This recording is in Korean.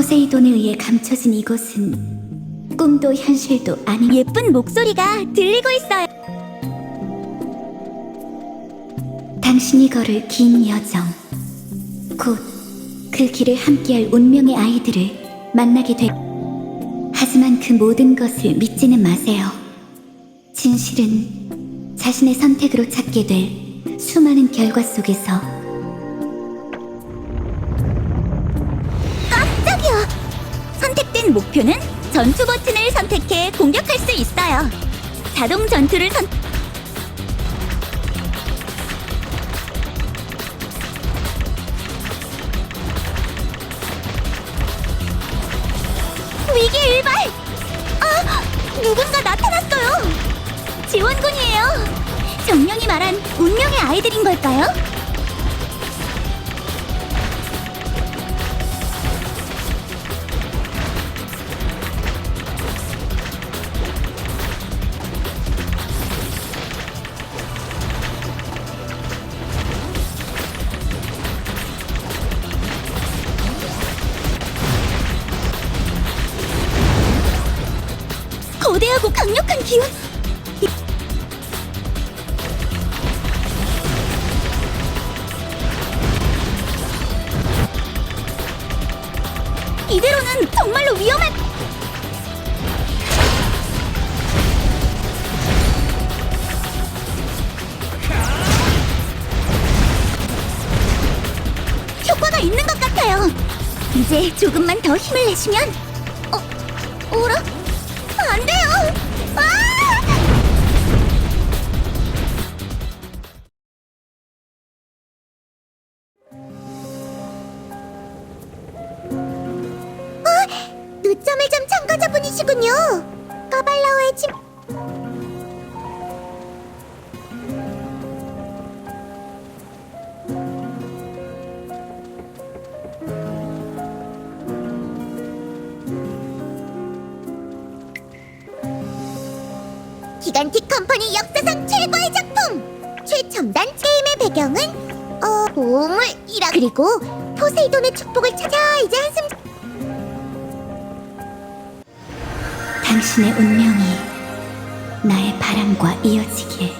포세이돈에 의해 감춰진 이곳은 꿈도 현실도 아닌 예쁜 목소리가 들리고 있어요. 당신이 걸을 긴 여정 곧 그 길을 함께할 운명의 아이들을 만나게 될 하지만 그 모든 것을 믿지는 마세요 진실은 자신의 선택으로 찾게 될 수많은 결과 속에서 목표는 전투 버튼을 선택해 공격할 수 있어요. 자동 전투를 선 위기 일발! 아, 누군가 나타났어요. 지원군이에요. 정령이 말한 운명의 아이들인 걸까요? 거대하고 강력한 기운. 이대로는 정말로 위험할. 효과가 있는 것 같아요. 이제 조금만 더 힘을 내시면. 늦잠을 잠 참가자분이시군요. 까발라오의 집. 기간틱 컴퍼니 역사상 최고의 작품! 최첨단 게임의 배경은 어 보물 이라 그리고 포세이돈의 축복을 찾아 이제 한숨 당신의 운명이 나의 바람과 이어지길